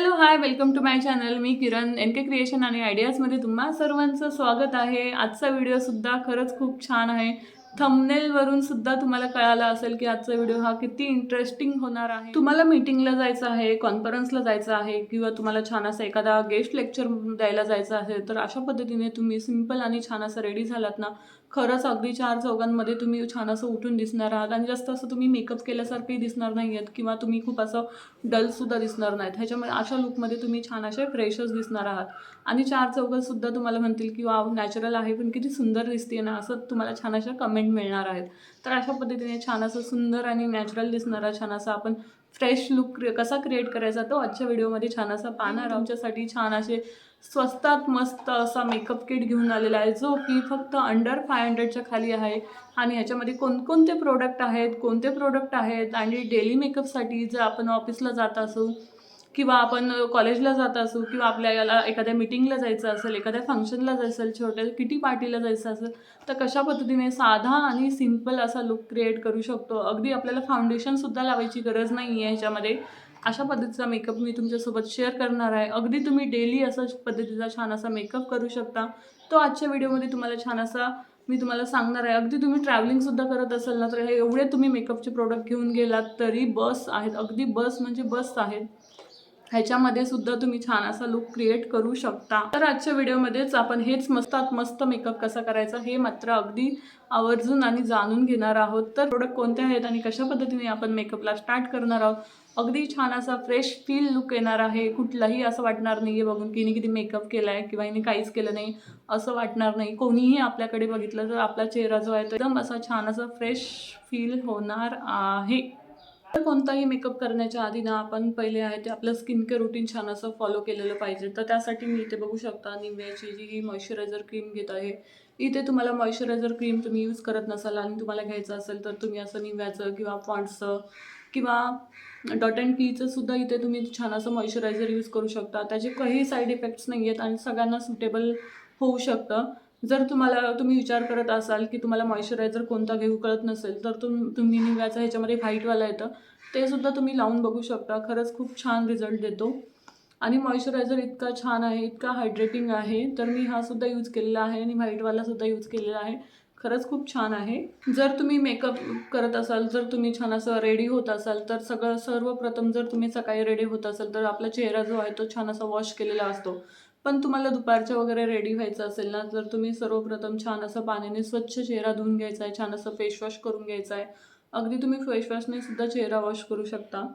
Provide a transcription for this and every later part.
Hello hi welcome to my channel. Me Kiran N K creation आणि आयडियाजमध्ये तुम्हा सर्वांचं स्वागत आहे. आजचा व्हिडिओसुद्धा खरंच खूप छान आहे. थंबनेलवरून सुद्धा तुम्हाला कळालं असेल की आजचा व्हिडिओ हा किती इंटरेस्टिंग होणार आहे. तुम्हाला मीटिंगला जायचं आहे कॉन्फरन्सला जायचं आहे किंवा तुम्हाला छान असं एखादा गेस्ट लेक्चर द्यायला जायचं आहे तर अशा पद्धतीने तुम्ही सिंपल आणि छान असं रेडी झालात ना खरंच अगदी चार चौघांमध्ये तुम्ही छान असं उठून दिसणार आहात आणि जास्त असं तुम्ही मेकअप केल्यासारखंही दिसणार नाही आहेत किंवा तुम्ही खूप असं डलसुद्धा दिसणार नाहीत. ह्याच्यामुळे अशा लुकमध्ये तुम्ही छान असे फ्रेशच दिसणार आहात. आणि चार चौघातसुद्धा तुम्हाला म्हणतील की वाव नॅचरल आहे पण किती सुंदर दिसते ना असं तुम्हाला छान अशा कमेंट मिळणार आहेत. तर अशा पद्धतीने छान असं सुंदर आणि नॅचरल दिसणारा छान असा आपण फ्रेश लुक कसा क्रिएट करायचा तो आजच्या व्हिडिओमध्ये छान असा पाहणार आमच्यासाठी छान असे स्वस्तात मस्त असा मेकअप किट घेऊन आलेला आहे. जो की फक्त अंडर फाय हंड्रेडच्या खाली आहे. आणि ह्याच्यामध्ये कोणकोणते प्रोडक्ट आहेत कोणते प्रोडक्ट आहेत? आणि डेली मेकअपसाठी जर आपण ऑफिसला जात असू किंवा आपण कॉलेजला जात असू किंवा आपल्या याला एखाद्या मिटिंगला जायचं असेल एखाद्या फंक्शनला जायचं असेल छोट्या किटी पार्टीला जायचं असेल तर कशा पद्धतीने साधा आणि सिंपल असा लुक क्रिएट करू शकतो? अगदी आपल्याला फाउंडेशनसुद्धा लावायची गरज नाही आहे ह्याच्यामध्ये. अशा पद्धतीचा मेकअप मी तुमच्यासोबत शेअर करणार आहे. अगदी तुम्ही डेली असा पद्धतीचा छान असा मेकअप करू शकता. तो आजच्या व्हिडिओमध्ये तुम्हाला छान असा मी तुम्हाला सांगणार आहे. अगदी तुम्ही ट्रॅव्हलिंगसुद्धा करत असाल ना तर हे एवढे तुम्ही मेकअपचे प्रोडक्ट घेऊन गेलात तरी बस आहेत. अगदी बस म्हणजे बस आहेत. ह्याच्यामध्ये सुद्धा तुम्ही छान असा लुक क्रिएट करू शकता. तर आजच्या व्हिडिओमध्येच आपण हेच मस्तात मस्त मेकअप कसा करायचा हे मात्र अगदी आवर्जून आणि जाणून घेणार आहोत. तर प्रोडक्ट कोणते आहेत आणि कशा पद्धतीने आपण मेकअपला स्टार्ट करणार आहोत? अगदी छान असा फ्रेश फील लुक येणार आहे. कुठलाही असं वाटणार नाही आहे बघून की हिने किती मेकअप केला आहे किंवा हिने काहीच केलं नाही असं वाटणार नाही. कोणीही आपल्याकडे बघितलं तर आपला चेहरा जो आहे तो एकदम असा छान असा फ्रेश फील होणार आहे. तर कोणताही मेकअप करण्याच्या आधी ना आपण पहिले आहे ते आपलं स्किन केअर रुटीन छान असं फॉलो केलेलं पाहिजे. तर त्यासाठी मी इथे बघू शकता निव्याची जी ही मॉइश्चरायझर क्रीम घेत आहे इथे तुम्हाला मॉइश्चरायझर क्रीम तुम्ही यूज करत नसाल आणि तुम्हाला घ्यायचं असेल तर तुम्ही असं निव्याचं किंवा पॉन्ड्सचं किंवा डॉट अँड पीचं सुद्धा इथे तुम्ही छान असं मॉइश्चरायझर यूज करू शकता. त्याचे काही साईड इफेक्ट्स नाही आहेत आणि सगळ्यांना सुटेबल होऊ शकतं. जर तुम्हाला तुम्ही विचार करत असाल की तुम्हाला मॉइश्चरायझर कोणता घेऊ कळत नसेल तर तुम तुम्ही निव्याचा ह्याच्यामध्ये व्हाईटवाला येतं. ते सुद्धा तुम्ही लावून बघू शकता. खरंच खूप छान रिझल्ट देतो. आणि मॉइश्चरायझर इतका छान आहे इतका हायड्रेटिंग आहे तर मी हा सुद्धा यूज केलेला आहे आणि व्हाईटवाला सुद्धा यूज केलेला आहे. खरंच खूप छान आहे. जर तुम्ही मेकअप करत असाल जर तुम्ही छान असं रेडी होत असाल तर सगळं सर्वप्रथम जर तुम्ही सकाळी रेडी होत असाल तर आपला चेहरा जो आहे तो छान असा वॉश केलेला असतो. पण तुम्हाला दुपारच्या वगैरे रेडी व्हायचं असेल ना तर तुम्ही सर्वप्रथम छान असं पाण्याने स्वच्छ चेहरा धुवून घ्यायचा आहे छान असं फेस वॉश करून घ्यायचा आहे अगदी तुम्ही फेस वॉशने सुद्धा चेहरा वॉश करू शकता.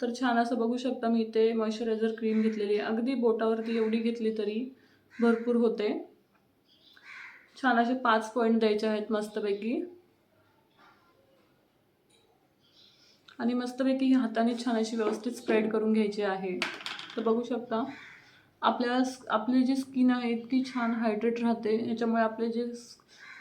तर छान असं बघू शकता मी इथे मॉइश्चरायझर क्रीम घेतलेली आहे. अगदी बोटावरती एवढी घेतली तरी भरपूर होते. छान असे पाच पॉईंट द्यायचे आहेत मस्तपैकी. आणि मस्तपैकी हाताने छान अशी व्यवस्थित स्प्रेड करून घ्यायची आहे. तर बघू शकता. आपल्या आपली जी स्किन आहे इतकी छान हायड्रेट राहते. याच्यामुळे आपले जे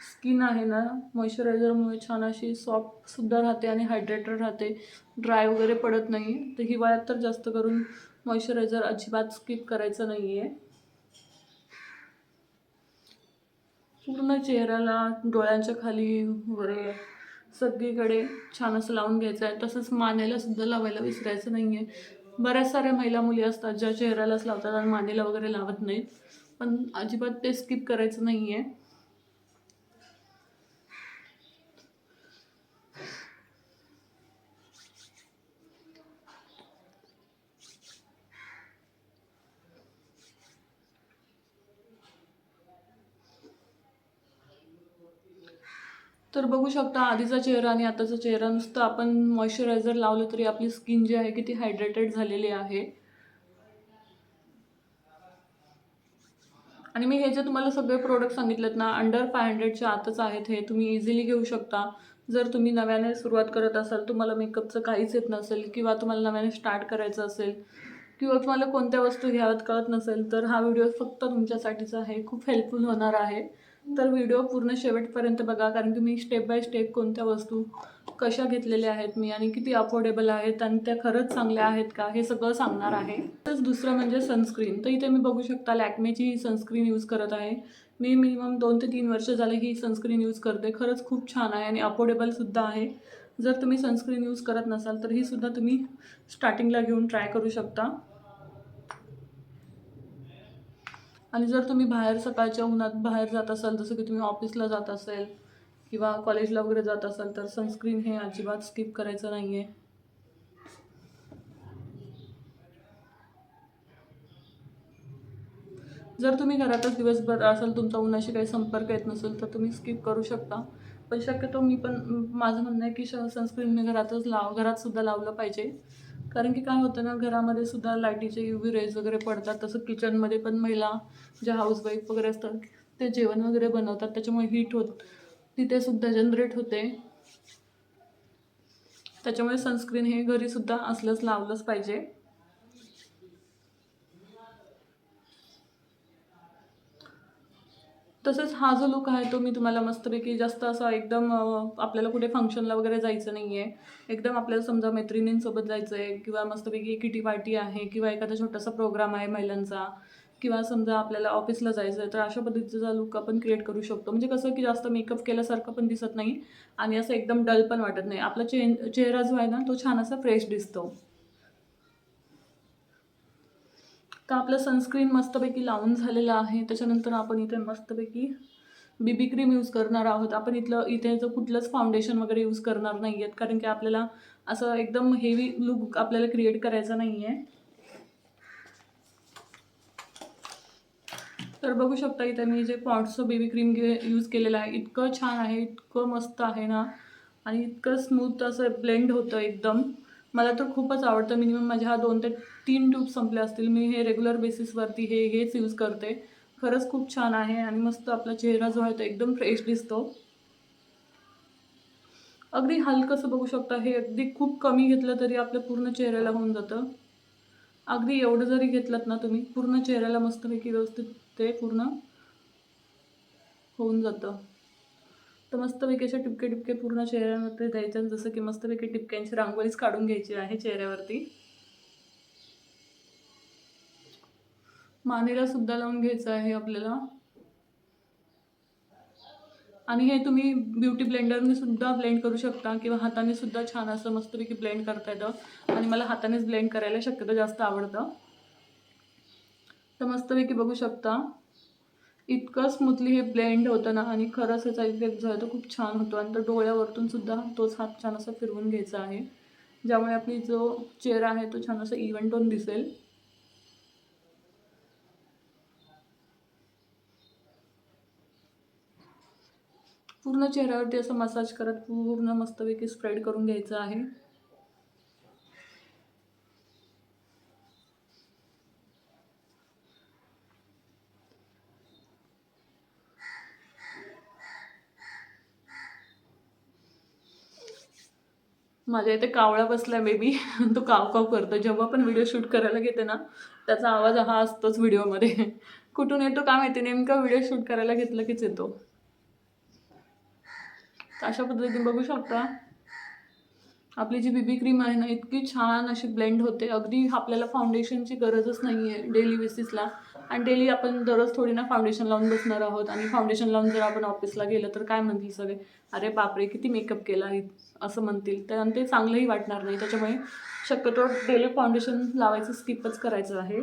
स्किन आहे ना मॉइश्चरायझरमुळे छान अशी सॉफ्टसुद्धा राहते आणि हायड्रेटेड राहते. ड्राय वगैरे पडत नाही. तर हिवाळ्यात तर जास्त करून मॉइश्चरायझर अजिबात स्किप करायचं नाही आहे पूर्ण चेहऱ्याला डोळ्यांच्या खाली वगैरे सगळीकडे छान असं लावून घ्यायचं आहे तसंच मानेला सुद्धा लावायला विसरायचं नाही आहे बऱ्याच साऱ्या महिला मुली असतात ज्या चेहऱ्यालाच लावतात आणि मानेला वगैरे लावत नाहीत. पण अजिबात ते स्किप करायचं नाही आहे तर बघू शकता आधीचा चेहरा आणि आताचा चेहरा नुसतं आपण मॉइश्चरायझर लावलं तरी आपली स्किन जी आहे किती हायड्रेटेड झालेली आहे. आणि मी हे जे तुम्हाला सगळे प्रोडक्ट सांगितलेत ना अंडर फाय हंड्रेडच्या आतच आहेत हे तुम्ही इझिली घेऊ शकता. जर तुम्ही नव्याने सुरुवात करत असाल तुम्हाला मेकअपचं काहीच येत नसेल किंवा तुम्हाला नव्याने स्टार्ट करायचं असेल किंवा तुम्हाला कोणत्या वस्तू घ्याव्यात कळत नसेल तर हा व्हिडिओ फक्त तुमच्यासाठीच आहे. खूप हेल्पफुल होणार आहे. तर व्हिडिओ पूर्ण शेवटपर्यंत बघा कारण की मी स्टेप बाय स्टेप कोणत्या वस्तू कशा घेतलेल्या आहेत मी आणि किती अफोर्डेबल आहेत आणि त्या खरंच चांगल्या आहेत का हे सगळं सांगणार आहे. तसंच दुसरं म्हणजे सनस्क्रीन तर इथे मी बघू शकता लॅक्मेची ही सनस्क्रीन यूज करत आहे. मी मिनिमम दोन ते तीन वर्ष झाले ही सनस्क्रीन यूज करते. खरंच खूप छान आहे आणि अफोर्डेबलसुद्धा आहे. जर तुम्ही सनस्क्रीन यूज करत नसाल तर ही सुद्धा तुम्ही स्टार्टिंगला घेऊन ट्राय करू शकता. आणि जर तुम्ही बाहेर सकाळच्या उन्हात बाहेर जात असाल जसं की तुम्ही ऑफिसला जात असेल किंवा कॉलेजला वगैरे जात असाल तर सनस्क्रीन हे अजिबात स्किप करायचं नाही आहे जर तुम्ही घरातच दिवसभर असाल तुमचा उन्हाशी काही संपर्क येत नसेल तर तुम्ही स्किप करू शकता. पण शक्यतो मी पण माझं म्हणणं आहे की श सनस्क्रीन मी घरातच लाव घरात सुद्धा लावलं पाहिजे. कारण की काय होतं ना घरामध्ये सुद्धा लाईटीचे यू व्ही रेज वगैरे पडतात तसं किचनमध्ये पण महिला ज्या हाऊसवाईफ वगैरे असतात ते जेवण वगैरे बनवतात त्याच्यामुळे हीट होत तिथे सुद्धा जनरेट होते. त्याच्यामुळे सनस्क्रीन हे घरीसुद्धा असलंच लावलंच पाहिजे. तसंच हा जो लुक आहे तो मी तुम्हाला मस्तपैकी जास्त असा एकदम आपल्याला कुठे फंक्शनला वगैरे जायचं नाही आहे एकदम आपल्याला समजा मैत्रिणींसोबत जायचं आहे किंवा मस्तपैकी किटी पार्टी आहे किंवा एखादा छोटासा प्रोग्राम आहे महिलांचा किंवा समजा आपल्याला ऑफिसला जायचं आहे तर अशा पद्धतीचा लुक आपण क्रिएट करू शकतो. म्हणजे कसं की जास्त मेकअप केल्यासारखं पण दिसत नाही आणि असं एकदम डल पण वाटत नाही. आपला चे चेहरा जो आहे ना तो छान असा फ्रेश दिसतो. तर आपलं सनस्क्रीन मस्तपैकी लावून झालेलं आहे? त्याच्यानंतर आपण इथे मस्तपैकी बीबी क्रीम यूज करणार आहोत. आपण इथलं इथे जर कुठलंच फाउंडेशन वगैरे यूज करणार नाही आहेत कारण की आपल्याला असं एकदम हेवी लुक आपल्याला क्रिएट करायचा नाही आहे तर बघू शकता इथे मी जे पॉट्सचं बेबी क्रीम घे यूज केलेलं आहे. इतकं छान आहे इतकं मस्त आहे ना. आणि इतकं स्मूथ असं ब्लेंड होतं एकदम. मला तर खूपच आवडतं. मिनिमम माझ्या हा दोन ते तीन ट्यूब संपले असतील. मी हे रेग्युलर बेसिसवरती हे हेच यूज करते. खरंच खूप छान आहे आणि मस्त आपला चेहरा जो आहे तो एकदम फ्रेश दिसतो. अगदी हलकंसं बघू शकता. हे अगदी खूप कमी घेतलं तरी आपल्या पूर्ण चेहऱ्याला होऊन जातं. अगदी एवढं जरी घेतलं ना तुम्ही पूर्ण चेहऱ्याला मस्तपैकी व्यवस्थित ते पूर्ण होऊन जातं. तर मस्तपैकी असे टिपके टिपके पूर्ण चेहऱ्यामध्ये द्यायचे आणि जसं की मस्तपैकी टिपक्यांची रांगोळीच काढून घ्यायची आहे चेहऱ्यावरती. मानेला सुद्धा लावून घ्यायचं आहे आपल्याला. आणि हे तुम्ही ब्युटी ब्लेंडरने सुद्धा ब्लेंड करू शकता किंवा हाताने सुद्धा छान असं मस्तपैकी ब्लेंड करता येतं. आणि मला हातानेच ब्लेंड करायला शक्यतो जास्त आवडतं. तर मस्तपैकी बघू शकता. इतकं स्मूथली हे ब्लेंड होतं ना आणि खरंच याचा इफेक्ट जो आहे तो खूप छान होतो. आणि तो डोळ्यावरतून सुद्धा तोच हात छान असा फिरवून घ्यायचा आहे. ज्यामुळे आपली जो चेहरा आहे तो छान असा इव्हन टोन दिसेल. पूर्ण चेहऱ्यावरती असं मसाज करत पूर्ण मस्तपैकी स्प्रेड करून घ्यायचं आहे. माझ्या इथे कावळा बसलाय बेबी तो काव काव करतो. जेव्हा पण व्हिडिओ शूट करायला घेते ना त्याचा आवाज हा असतोच व्हिडिओमध्ये कुठून येतो काय माहिती नेमका व्हिडिओ शूट करायला घेतलं कीच येतो. अशा पद्धतीने बघू शकता. आपली जी बीबी क्रीम आहे ना इतकी छान अशी ब्लेंड होते. अगदी आपल्याला फाउंडेशनची गरजच नाही आहे डेली बेसिसला आणि डेली आपण दररोज थोडी ना फाउंडेशन लावून बसणार आहोत. आणि फाउंडेशन लावून जर आपण ऑफिसला गेलं तर काय म्हणतील सगळे? अरे बापरे किती मेकअप केला आहे असं म्हणतील. तर आणि ते चांगलंही वाटणार नाही. त्याच्यामुळे शक्यतो डेली फाउंडेशन लावायचं स्किपच करायचं आहे.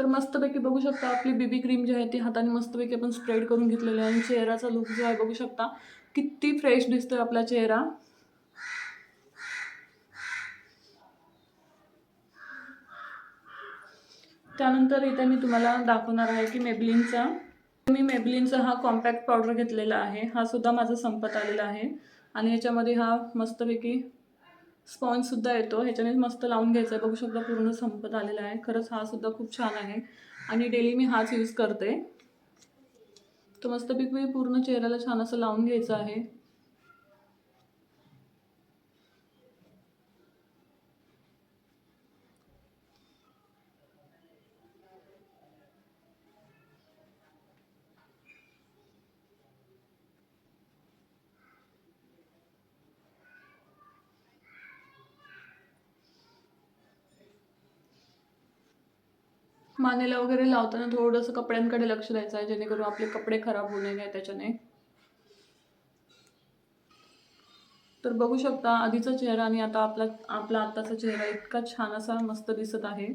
तर मस्तपैकी बघू शकता आपली बीबी क्रीम जी आहे ती हाताने मस्तपैकी आपण स्प्रेड करून घेतलेली आहे आणि चेहऱ्याचा लुक जो आहे बघू शकता किती फ्रेश दिसतोय आपला चेहरा. त्यानंतर इथे मी तुम्हाला दाखवणार आहे की मेबलिनचा मी मेबलिनचा हा कॉम्पॅक्ट पावडर घेतलेला आहे. हा सुद्धा माझा संपत आलेला आहे. आणि याच्यामध्ये हा मस्तपैकी स्पॉन्जसुद्धा येतो. ह्याच्याने मस्त लावून घ्यायचं आहे बघू शकता पूर्ण संपत आलेला आहे. खरंच हा सुद्धा खूप छान आहे. आणि डेली मी हाच यूज करते. तर मस्तपैकी पूर्ण चेहऱ्याला छान असं लावून घ्यायचं आहे. मानेला वगैरे लावताना थोडंसं कपड्यांकडे लक्ष द्यायचं आहे जेणेकरून आपले कपडे खराब होऊ नये त्याच्याने. तर बघू शकता आधीचा चेहरा आणि आता आपला आपला आत्ताचा चेहरा इतका छान असा मस्त दिसत आहे.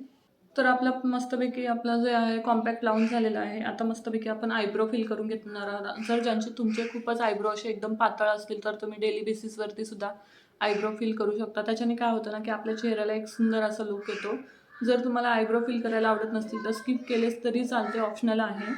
तर आपला मस्तपैकी आपला जे आहे कॉम्पॅक्ट लावून झालेला आहे. आता मस्तपैकी आपण आयब्रो फिल करून घेणार आहोत. जर ज्यांचे तुमचे खूपच आयब्रो असे एकदम पातळ असतील तर तुम्ही डेली बेसिसवरती सुद्धा आयब्रो फिल करू शकता. त्याच्याने काय होतं ना की आपल्या चेहऱ्याला एक सुंदर असा लुक येतो. जर तुम्हाला आयब्रो फिल करायला आवडत नसतील तर स्किप केलेस तरी चालते ऑप्शनल आहे.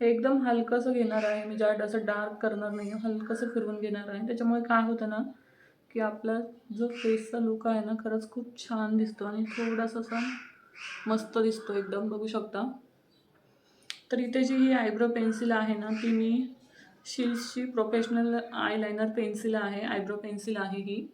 एकदम हलकंसं घेणार आहे मी जाड असं डार्क करणार नाही हलकंसं फिरवून घेणार आहे. त्याच्यामुळे काय होतं ना की आपला जो फेसचा लुक आहे ना खरंच खूप छान दिसतो आणि थोडासा असा मस्त दिसतो एकदम बघू शकता. तर इथे जी ही आयब्रो पेन्सिल आहे ना ती मी शिल्सची प्रोफेशनल आयलायनर पेन्सिल आहे आयब्रो पेन्सिल आहे ही.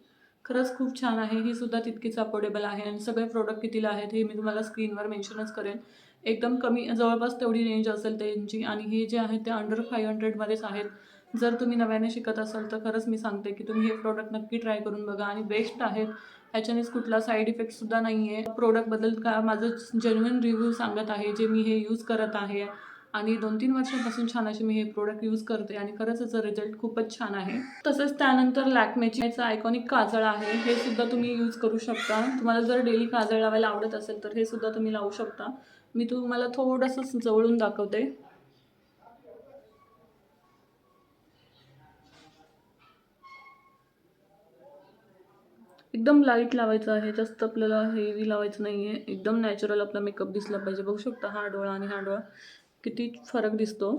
खरंच खूप छान आहे. ही सुद्धा तितकीच अफोर्डेबल आहे आणि सगळे प्रोडक्ट कितीला आहेत हे मी तुम्हाला स्क्रीनवर मेन्शनच करेन. एकदम कमी जवळपास तेवढी रेंज असेल त्यांची आणि हे जे आहे ते अंडर फाईव्ह हंड्रेडमध्येच आहेत. जर तुम्ही नव्याने शिकत असाल तर खरंच मी सांगते की तुम्ही हे प्रोडक्ट नक्की ट्राय करून बघा आणि बेस्ट आहेत. ह्याच्यानेच कुठला साईड इफेक्टसुद्धा नाही आहे प्रोडक्टबद्दल का माझं जेन्युन रिव्ह्यू सांगत आहे जे मी हे यूज करत आहे. आणि दोन तीन वर्षापासून छान असे मी हे प्रोडक्ट यूज करते आणि खरंच याचा रिझल्ट खूपच छान आहे. तसंच त्यानंतर लॅकमेची याचं आयकॉनिक काजळ आहे हे सुद्धा तुम्ही यूज करू शकता. तुम्हाला जर डेली काजळ लावायला आवडत असेल तर हे सुद्धा तुम्ही लावू शकता. मी तुम्हाला थोडंसं जवळून दाखवते. एकदम लाइट लावायचं आहे जास्त आपल्याला हेवी लावायचं नाही आहे एकदम नॅचरल आपला मेकअप दिसला पाहिजे. बघू शकता हा डोळा आणि हा डोळा. किती फरक दिसतो?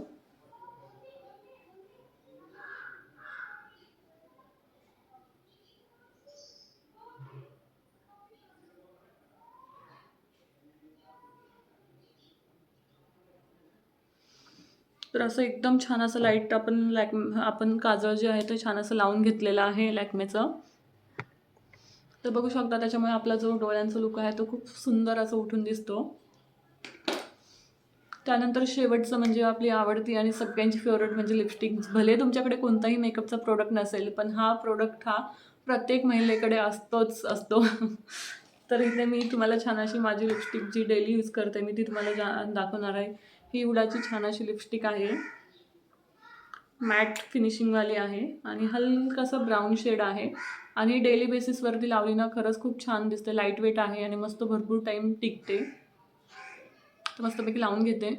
तर असं एकदम छान असं लाइट आपण लॅक आपण काजळ जे आहे ते छान असं लावून घेतलेलं आहे लॅकमेचं तर बघू शकता त्याच्यामुळे आपला जो डोळ्यांचा लुक आहे तो खूप सुंदर असं उठून दिसतो. त्यानंतर शेवटचं म्हणजे आपली आवडती आणि सगळ्यांची फेवरेट म्हणजे लिपस्टिक भले तुमच्याकडे कोणताही मेकअपचा प्रोडक्ट नसेल पण हा प्रोडक्ट हा प्रत्येक महिलेकडे असतोच असतो. तर इथे मी तुम्हाला छान अशी माझी लिपस्टिक जी डेली यूज करते मी ती तुम्हाला जा दाखवणार आहे. ही उडाची छान अशी लिपस्टिक आहे. मॅट फिनिशिंगवाली आहे आणि हलकासा ब्राऊन शेड आहे. आणि डेली बेसिसवरती लावली ना खरंच खूप छान दिसते. लाइट वेट आहे आणि मस्त भरपूर टाईम टिकते. तर मस्तपैकी लावून घेते.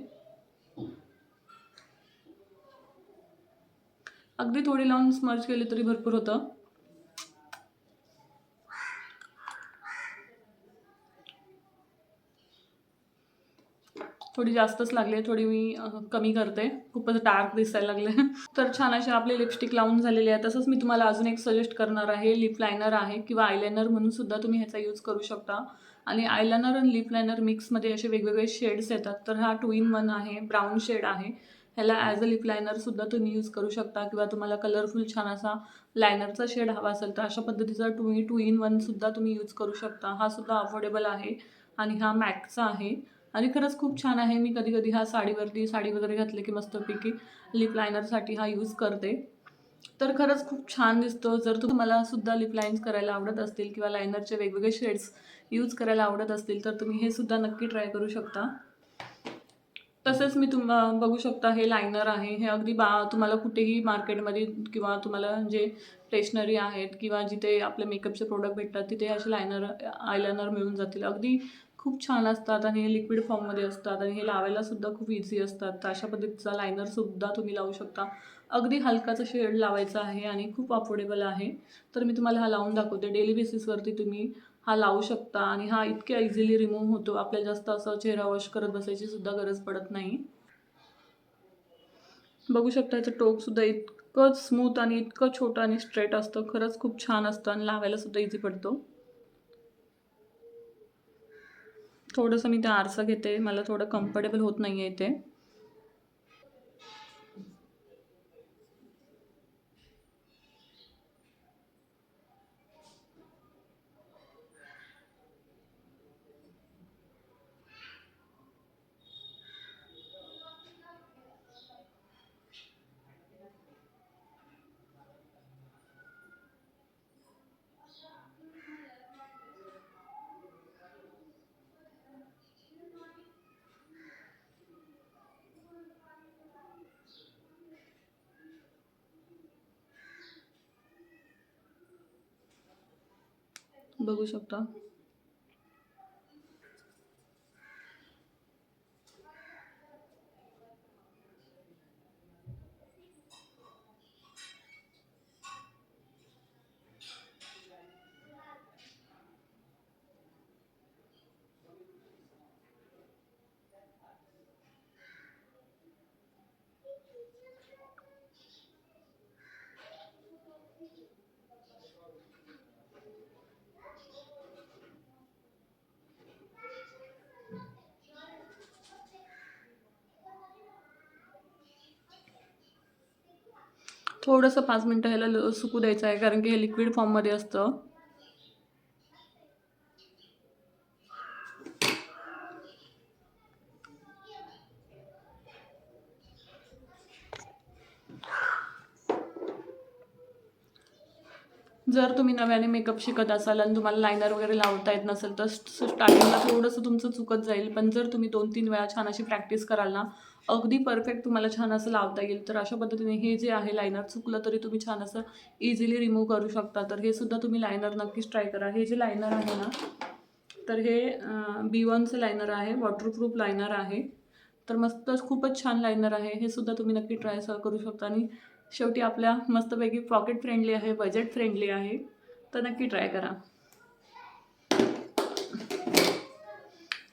अगदी थोडी लावून स्मर्च केली तरी भरपूर होतं. थोडी जास्तच लागली थोडी मी कमी करते. खूपच डार्क दिसायला लागले. तर छान असे आपले लिपस्टिक लावून झालेले आहे. तसंच मी तुम्हाला अजून एक सजेस्ट करणार आहे लिप लायनर आहे किंवा आयलायनर म्हणून सुद्धा तुम्ही ह्याचा यूज करू शकता. आणि आयलायनर आणि लिप लायनर मिक्समध्ये असे वेगवेगळे शेड्स येतात. तर हा टू इन वन आहे ब्राऊन शेड आहे. ह्याला ॲज अ लिप लायनरसुद्धा तुम्ही यूज करू शकता किंवा तुम्हाला कलरफुल छान असा लायनरचा शेड हवा असेल तर अशा पद्धतीचा टू टू इन वनसुद्धा तुम्ही यूज करू शकता. हा सुद्धा अफोर्डेबल आहे आणि हा मॅकचा आहे. आणि खरंच खूप छान आहे. मी कधी कधी हा साडीवरती साडी वगैरे घातली की मस्तपैकी लिप लायनरसाठी हा यूज करते. तर खरंच खूप छान दिसतो. जर तुम्हाला सुद्धा लिप लाईन्स करायला आवडत असतील किंवा लायनरचे वेगवेगळे शेड्स यूज करायला आवडत असतील तर तुम्ही हे सुद्धा नक्की ट्राय करू शकता. तसेच मी तुम बघू शकता हे लायनर आहे. हे अगदी बा तुम्हाला कुठेही मार्केटमध्ये किंवा तुम्हाला जे स्टेशनरी आहेत किंवा जिथे आपले मेकअपचे प्रोडक्ट भेटतात तिथे असे लायनर आयलायनर मिळून जातील. अगदी खूप छान असतात आणि हे लिक्विड फॉर्ममध्ये असतात आणि हे लावायला सुद्धा खूप इझी असतात. तर अशा पद्धतीचा लायनरसुद्धा तुम्ही लावू शकता. अगदी हलकाचा शेड लावायचा आहे आणि खूप अफोर्डेबल आहे. तर मी तुम्हाला हा लावून दाखवते. डेली बेसिसवरती तुम्ही हा लावू शकता आणि हा इतक्या इझिली रिमूव्ह होतो. आपल्याला जास्त असं चेहरा वॉश करत बसायची सुद्धा गरज पडत नाही. बघू शकता याचं टोकसुद्धा इतकं स्मूथ आणि इतकं छोटं आणि स्ट्रेट असतं. खरंच खूप छान असतं आणि लावायला सुद्धा इझी पडतो. थोडंसं मी ते आरसा घेते. मला थोडं कम्फर्टेबल होत नाही आहे इथे. बघू शकता. थोडंसं पाच मिनटं ह्याला ल- सुकू द्यायचं आहे कारण की हे लिक्विड फॉर्ममध्ये असतं. जर तुम्ही नव्याने मेकअप शिकत असाल आणि तुम्हाला लायनर वगैरे लावता येत नसेल तर स्टार्टिंगला थोडंसं तुमचं चुकत जाईल. पण जर तुम्ही दोन तीन वेळा छान अशी प्रॅक्टिस कराल ना अगदी परफेक्ट तुम्हाला छान असं लावता येईल. तर अशा पद्धतीने हे जे आहे लायनर चुकलं तरी तुम्ही छान असं इझिली रिमूव्ह करू शकता. तर हे सुद्धा तुम्ही लायनर नक्कीच ट्राय करा. हे जे लायनर आहे ना तर हे बी वनचं लायनर आहे वॉटरप्रूफ लायनर आहे. तर मस्त खूपच छान लायनर आहे. हे सुद्धा तुम्ही नक्की ट्राय करू शकता. आणि शेवटी आपल्या मस्तपैकी पॉकेट फ्रेंडली आहे बजेट फ्रेंडली आहे. तर नक्की ट्राय करा.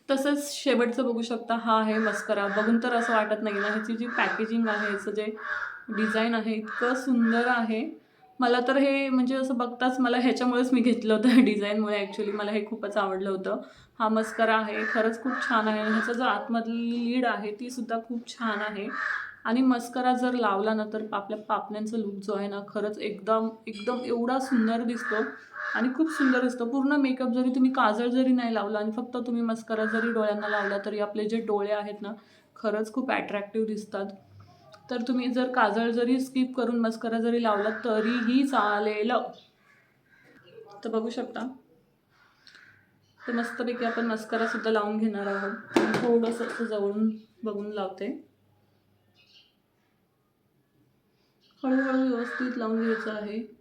तसंच शेवटचं बघू शकता हा आहे मस्करा. बघून तर असं वाटत नाही ना ह्याची जी पॅकेजिंग आहे ह्याचं जे डिझाईन आहे इतकं सुंदर आहे. मला तर हे म्हणजे असं बघताच मला ह्याच्यामुळेच मी घेतलं होतं डिझाईनमुळे ॲक्च्युली मला हे खूपच आवडलं होतं. हा मस्करा आहे खरंच खूप छान आहे. आणि ह्याचा जो आतमधली लीड आहे ती सुद्धा खूप छान आहे. आणि मस्करा जर लावला ना तर आपल्या पापण्यांचा लुक जो आहे ना खरंच एकदम एकदम एवढा सुंदर दिसतो. आणि खूप सुंदर असतं. पूर्ण मेकअप जरी तुम्ही काजळ जरी नाही लावला आणि फक्त तुम्ही मस्करा जरी डोळ्यांना लावला तरी आपले जे डोळे आहेत ना खरंच खूप ॲट्रॅक्टिव्ह दिसतात. तर तुम्ही जर काजळ जरी स्किप करून मस्करा जरी लावला तरीही चालेल. तर बघू शकता. तर मस्तपैकी आपण मस्करासुद्धा लावून घेणार आहोत. थोडंसं असं जवळून बघून लावते. हळूहळू व्यवस्थित लावून घ्यायचं आहे.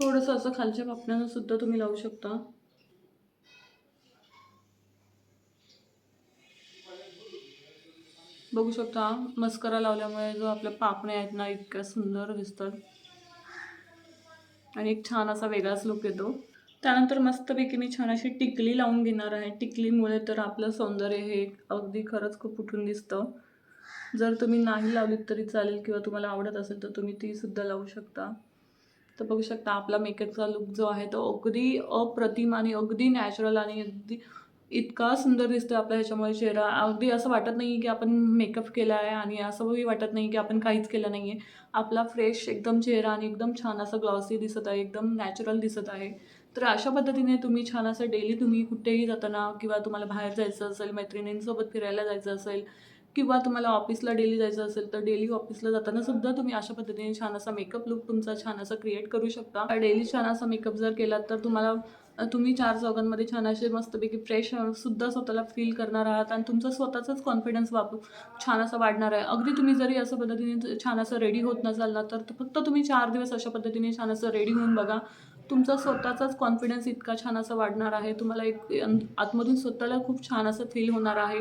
थोडंसं असं खालच्या पापण्यानं सुद्धा तुम्ही लावू शकता. बघू शकता मस्करा लावल्यामुळे जो आपल्या पापण्या आहेत ना इतक्या सुंदर दिसतात. आणि एक छान असा वेगळाच लुक येतो. त्यानंतर मस्तपैकी मी छान अशी टिकली लावून घेणार आहे. टिकलीमुळे तर आपलं सौंदर्य हे अगदी खरंच खूप उठून दिसतं. जर तुम्ही नाही लावलीत तरी चालेल किंवा तुम्हाला आवडत असेल तर तुम्ही ती सुद्धा लावू शकता. तर बघू शकता आपला मेकअपचा लुक जो आहे तो अगदी अप्रतिम आणि अगदी नॅचरल आणि अगदी इतका सुंदर दिसतो आपल्या ह्याच्यामुळे चेहरा. अगदी असं वाटत नाही की आपण मेकअप केला आहे आणि असंही वाटत नाही की आपण काहीच केलं नाही आहे आपला फ्रेश एकदम चेहरा आणि एकदम छान असं ग्लॉसी दिसत आहे एकदम नॅचरल दिसत आहे. तर अशा पद्धतीने तुम्ही छान असं डेली तुम्ही कुठेही जाताना किंवा तुम्हाला बाहेर जायचं असेल मैत्रिणींसोबत फिरायला जायचं असेल किंवा तुम्हाला ऑफिसला डेली जायचं असेल तर डेली ऑफिसला जाताना सुद्धा तुम्ही अशा पद्धतीने छान असा मेकअप लुक तुमचा छान असा क्रिएट करू शकता. डेली छान असा मेकअप जर केला तर तुम्हाला तुम्ही चार चौघांमध्ये छान असे मस्तपैकी फ्रेश सुद्धा स्वतःला फील करणार आहात आणि तुमचा स्वतःचाच कॉन्फिडन्स वापर छान असा वाढणार आहे. अगदी तुम्ही जरी अशा पद्धतीने छान असं रेडी होत नसाल ना तर फक्त तुम्ही चार दिवस अशा पद्धतीने छान असं रेडी होऊन बघा. तुमचा स्वतःचाच कॉन्फिडन्स इतका छान असा वाढणार आहे. तुम्हाला एक आतमधून स्वतःला खूप छान असं फील होणार आहे.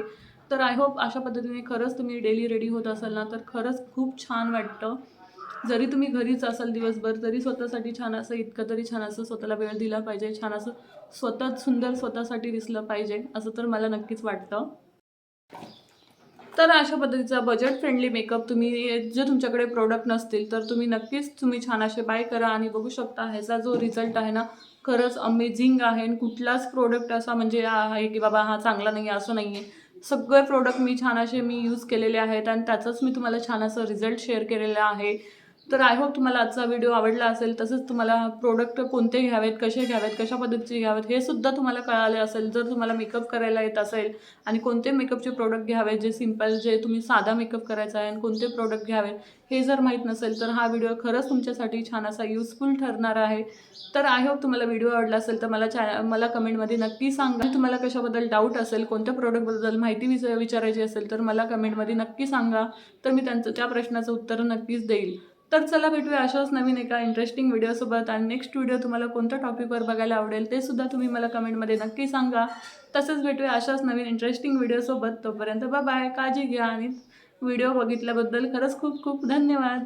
तर आय होप अशा पद्धतीने खरंच तुम्ही डेली रेडी होत असाल ना तर खरंच खूप छान वाटतं. जरी तुम्ही घरीच असाल दिवसभर तरी स्वतःसाठी छान असं इतकं तरी छान असं स्वतःला वेळ दिला पाहिजे छान असं स्वतः सुंदर स्वतःसाठी दिसलं पाहिजे असं तर मला नक्कीच वाटतं. तर अशा पद्धतीचा बजेट फ्रेंडली मेकअप तुम्ही जे तुमच्याकडे प्रोडक्ट नसतील तर तुम्ही नक्कीच तुम्ही छान असे बाय करा आणि बघू शकता ह्याचा जो रिझल्ट आहे ना खरंच अमेझिंग आहे. आणि कुठलाच प्रोडक्ट असा म्हणजे आहे की बाबा हा चांगला नाही आहे असं नाही आहे सगळे प्रोडक्ट मी छान असे मी यूज केलेले आहेत आणि त्याचाच मी तुम्हाला छान असं रिझल्ट शेअर केलेला आहे. तर आय होप तुम्हाला आजचा व्हिडिओ आवडला असेल तसंच तुम्हाला प्रोडक्ट कोणते घ्यावेत कसे घ्यावेत कशा पद्धतीचे घ्यावेत हे सुद्धा तुम्हाला कळाले असेल जर तुम्हाला मेकअप करायला येत असेल आणि कोणते मेकअपचे प्रोडक्ट घ्यावेत जे सिंपल जे तुम्ही साधा मेकअप करायचा आहे आणि कोणते प्रोडक्ट घ्यावेत हे जर माहीत नसेल तर हा व्हिडिओ खरंच तुमच्यासाठी छान असा युजफुल ठरणार आहे. तर आय होप तुम्हाला व्हिडिओ आवडला असेल तर मला चॅ मला कमेंटमध्ये नक्की सांगा. तुम्हाला कशाबद्दल डाऊट असेल कोणत्या प्रोडक्टबद्दल माहिती विच विचारायची असेल तर मला कमेंटमध्ये नक्की सांगा. तर मी त्यांचं त्या प्रश्नाचं उत्तर नक्कीच देईल. तर चला भेटूया अशाच नवीन एका इंटरेस्टिंग व्हिडिओसोबत आणि नेक्स्ट व्हिडिओ तुम्हाला कोणत्या टॉपिकवर बघायला आवडेल ते सुद्धा तुम्ही मला कमेंटमध्ये नक्की सांगा. तसंच भेटूया अशाच नवीन इंटरेस्टिंग व्हिडिओसोबत तोपर्यंत बाय काळजी घ्या. आणि व्हिडिओ बघितल्याबद्दल खरंच खूप खूप धन्यवाद.